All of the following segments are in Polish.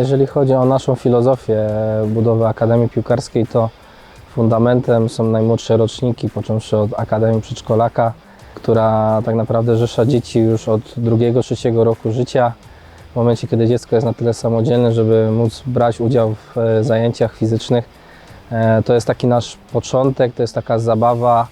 Jeżeli chodzi o naszą filozofię budowy Akademii Piłkarskiej, to fundamentem są najmłodsze roczniki, począwszy od Akademii Przedszkolaka, która tak naprawdę rzesza dzieci już od drugiego, trzeciego roku życia. W momencie, kiedy dziecko jest na tyle samodzielne, żeby móc brać udział w e, zajęciach fizycznych, E, to jest taki nasz początek, to jest taka zabawa,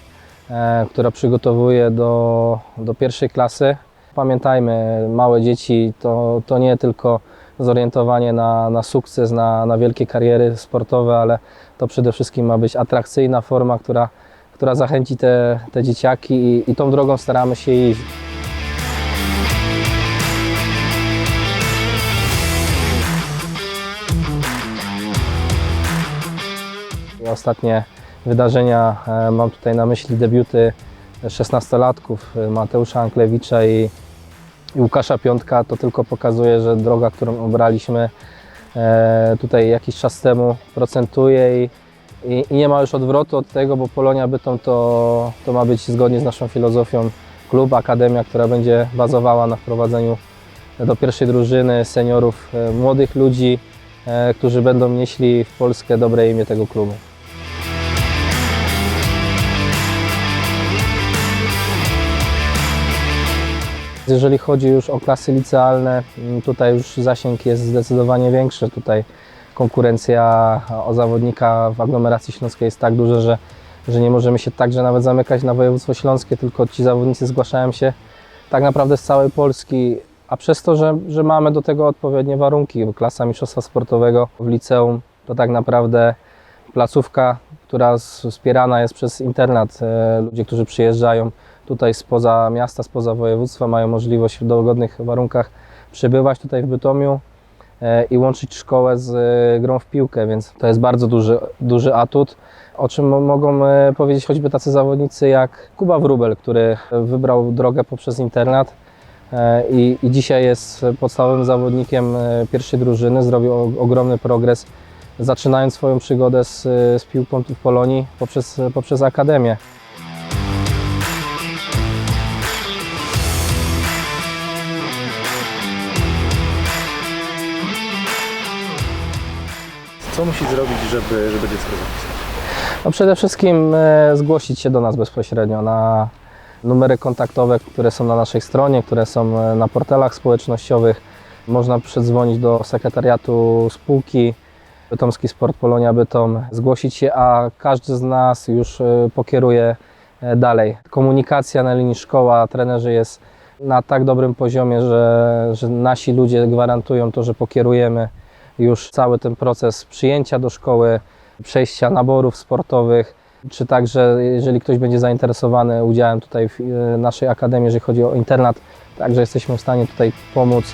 e, która przygotowuje do, do pierwszej klasy. Pamiętajmy, małe dzieci to, to nie tylko zorientowanie na, na sukces, na, na wielkie kariery sportowe, ale to przede wszystkim ma być atrakcyjna forma, która, która zachęci te, te dzieciaki i, i tą drogą staramy się iść. Ostatnie wydarzenia, e, mam tutaj na myśli debiuty 16-latków e, Mateusza Anklewicza i, i Łukasza Piątka, to tylko pokazuje, że droga, którą obraliśmy e, tutaj jakiś czas temu procentuje i, i, i nie ma już odwrotu od tego, bo Polonia Bytom to, to ma być zgodnie z naszą filozofią klub, akademia, która będzie bazowała na wprowadzeniu do pierwszej drużyny seniorów, e, młodych ludzi, e, którzy będą nieśli w Polskę dobre imię tego klubu. Jeżeli chodzi już o klasy licealne, m, tutaj już zasięg jest zdecydowanie większy. Tutaj konkurencja o zawodnika w aglomeracji śląskiej jest tak duża, że, że nie możemy się także nawet zamykać na województwo śląskie, tylko ci zawodnicy zgłaszają się tak naprawdę z całej Polski, a przez to, że, że mamy do tego odpowiednie warunki, bo klasa mistrzostwa sportowego w liceum to tak naprawdę placówka, która wspierana jest przez internat. E, Ludzie, którzy przyjeżdżają tutaj spoza miasta, spoza województwa, mają możliwość w dogodnych warunkach przebywać tutaj w Bytomiu e, i łączyć szkołę z e, grą w piłkę, więc to jest bardzo duży, duży atut. O czym mo- mogą e, powiedzieć choćby tacy zawodnicy jak Kuba Wrubel, który wybrał drogę poprzez internat i, i dzisiaj jest podstawowym zawodnikiem pierwszej drużyny. Zrobił ogromny progres, zaczynając swoją przygodę z, z piłką w Polonii poprzez, poprzez akademię. Co musi zrobić, żeby, żeby dziecko zapisać? No przede wszystkim e, zgłosić się do nas bezpośrednio na numery kontaktowe, które są na naszej stronie, które są e, na portalach społecznościowych. Można przedzwonić do sekretariatu spółki Bytomski Sport Polonia Bytom, zgłosić się, a każdy z nas już e, pokieruje dalej. Komunikacja na linii szkoła, trenerzy jest na tak dobrym poziomie, że, że nasi ludzie gwarantują to, że pokierujemy już cały ten proces przyjęcia do szkoły, przejścia naborów sportowych, czy także jeżeli ktoś będzie zainteresowany udziałem tutaj w e, naszej akademii, jeżeli chodzi o internat, także jesteśmy w stanie tutaj pomóc.